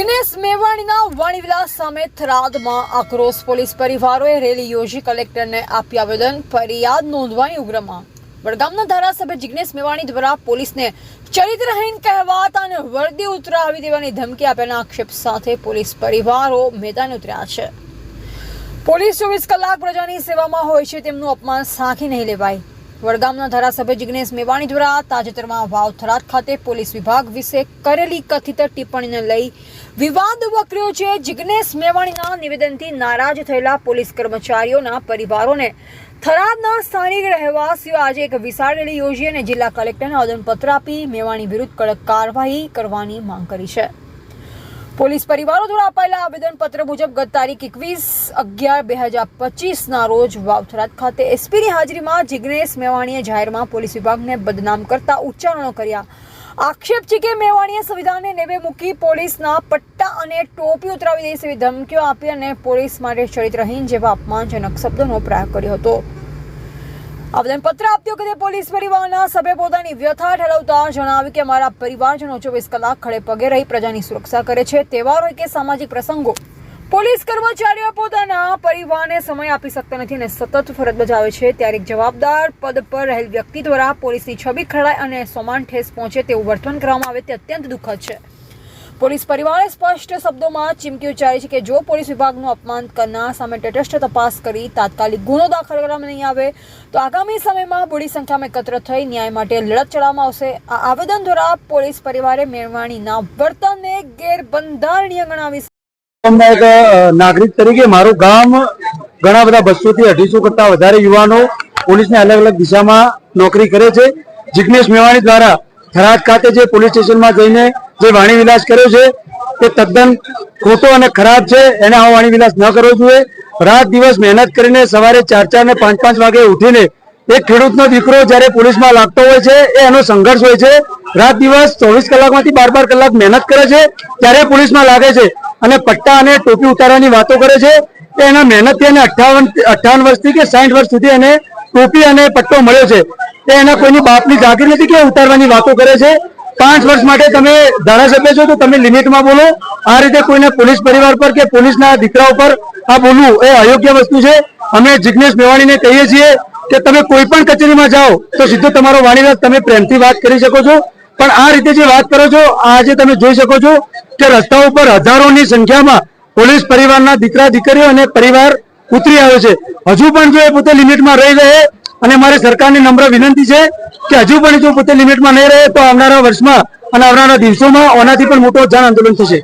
જિગ્નેશ મેવાણીના વણવિલાસ સામે થરાદમાં આક્રોશ police પરિવારોએ rally યોજી કલેક્ટરને આપી આવેદન, ફરિયાદ નોંધવાની ઉગ્રમાં. વડગામના ધારાસભ્ય જિગ્નેશ મેવાણી દ્વારા પોલીસને ચરિત્રહીન કહેવાતા અને વર્દી ઉતરાવી દેવાની ધમકી આપ્યાના આક્ષેપ સાથે પોલીસ પરિવારો મેદાને ઉતર્યા છે. પોલીસ ચોવીસ કલાક પ્રજાની સેવામાં હોય છે, તેમનું અપમાન સાંખી નહીં લેવાય. વડગામના ધારાસભ્ય જિગ્નેશ મેવાણી દ્વારા તાજેતરમાં વાવ થરાદ ખાતે પોલીસ વિભાગ વિશે કરેલી કથિત ટિપ્પણીને લઈ વિવાદ વકર્યો છે. જિગ્નેશ મેવાણીના નિવેદનથી નારાજ થયેલા પોલીસ કર્મચારીઓના પરિવારોને થરાદના સ્થાનિક રહેવાસીઓ આજે એક વિશાળ રેલી યોજી અને જિલ્લા કલેક્ટરને આવેદનપત્ર આપી મેવાણી વિરુદ્ધ કડક કાર્યવાહી કરવાની માંગ કરી છે. પોલીસ પરિવારો દ્વારા અપાયેલા આવેદનપત્ર મુજબ ગત તારીખ એકવીસ અગિયાર બે હજાર પચીસના રોજ વાવથરાત ખાતે એસપીની હાજરીમાં જિગ્નેશ મેવાણીએ જાહેરમાં પોલીસ વિભાગને બદનામ કરતા ઉચ્ચારણો કર્યા. આક્ષેપ છે કે મેવાણીએ સંવિધાનને નેવે મૂકી પોલીસના પટ્ટા અને ટોપી ઉતરાવી દઈશ એવી ધમકીઓ આપી અને પોલીસ માટે ચરિત્રહીન જેવા અપમાનજનક શબ્દોનો પ્રયોગ કર્યો હતો. આવેદનપત્ર આપતી વખતે પોલીસ પરિવારના સભ્ય પોતાની વ્યથા ઠરાવતા જણાવ્યું કે, મારા પરિવારજનો ચોવીસ કલાક ખડે પગે રહી પ્રજાની સુરક્ષા કરે છે. તહેવાર હોય કે સામાજિક પ્રસંગો, પોલીસ કર્મચારીઓ પોતાના પરિવારને સમય આપી શકતા નથી અને સતત ફરજ બજાવે છે. ત્યારે જવાબદાર પદ પર રહેલ વ્યક્તિ દ્વારા પોલીસની છબી ખરડાય અને સોમાન ઠેસ પહોંચે તેવું વર્તન કરવામાં આવે તે અત્યંત દુઃખદ છે. પોલીસ પરિવારે સ્પષ્ટ શબ્દોમાં ચીમકી ઉચ્ચારી છે કે જો પોલીસ વિભાગનું અપમાન કરનાર સામે તટસ્થ તપાસ કરી તાત્કાલિક ગુનો દાખલ કરવામાં નહીં આવે, તો આગામી સમયમાં મોટી સંખ્યામાં એકત્ર થઈ ન્યાય માટે લડત ચડાવવામાં આવશે. આ આવેદન દ્વારા પોલીસ પરિવારે મેળવાણીના વર્તનને ગેરબંધારણીય ગણાવી નાગરિક તરીકે મારું ગામ ઘણા બધા બસો થી અઢીસો કરતા વધારે યુવાનો પોલીસની અલગ અલગ દિશામાં નોકરી કરે છે. જિગ્નેશ મેવાણી દ્વારા થરાદ ખાતે જે પોલીસ સ્ટેશનમાં જઈને જે વાણી વિનાશ કર્યો છે, તે તદ્દન ખોટો અને ખરાબ છે, એને આવો વાણી વિનાશ ન કરવો જોઈએ. રાત દિવસ મહેનત કરીને સવારે ચાર ચાર ને પાંચ પાંચ વાગે ઉઠીને એક ખેડૂતનો દીકરો જ્યારે પોલીસમાં લાગતો હોય છે, એ એનો સંઘર્ષ હોય છે. રાત દિવસ ચોવીસ કલાકમાંથી બાર બાર કલાક મહેનત કરે છે, ત્યારે પોલીસમાં લાગે છે અને પટ્ટા અને ટોપી ઉતારવાની વાતો કરે છે. કે એના મહેનતથી એને અઠ્ઠાવન અઠ્ઠાવન વર્ષથી કે સાઠ વર્ષ સુધી એને ટોપી અને પટ્ટો મળ્યો છે. તે એના કોઈની બાપની જાગીર નથી કે ઉતારવાની વાતો કરે છે. પાંચ વર્ષ માટે તમે ધારાસભ્ય છો તો તમે લિમિટમાં બોલો. આ રીતે કોઈને પોલીસ પરિવાર પર કે પોલીસના દીકરા ઉપર આ બોલવું એ અયોગ્ય વસ્તુ છે. અમે જિગ્નેશ મેવાણીને કહીએ છીએ કે તમે કોઈ પણ કચેરીમાં જાઓ તો સીધો તમારો વાણીવાદ તમે પ્રેમથી વાત કરી શકો છો. પણ આ રીતે જે વાત કરો છો, આજે તમે જોઈ શકો છો કે રસ્તા ઉપર હજારોની સંખ્યામાં પોલીસ પરિવારના દીકરા દીકરીઓ અને પરિવાર ઉતરી આવ્યો છે. હજુ પણ જો એ પોતે લિમિટમાં રહી રહે અને મારી સરકારની નમ્ર વિનંતી છે કે હજુ પણ જો પોતે લિમિટમાં નહીં રહે તો આવનારા વર્ષમાં અને આવનારા દિવસોમાં આનાથી પણ મોટો જન આંદોલન થશે.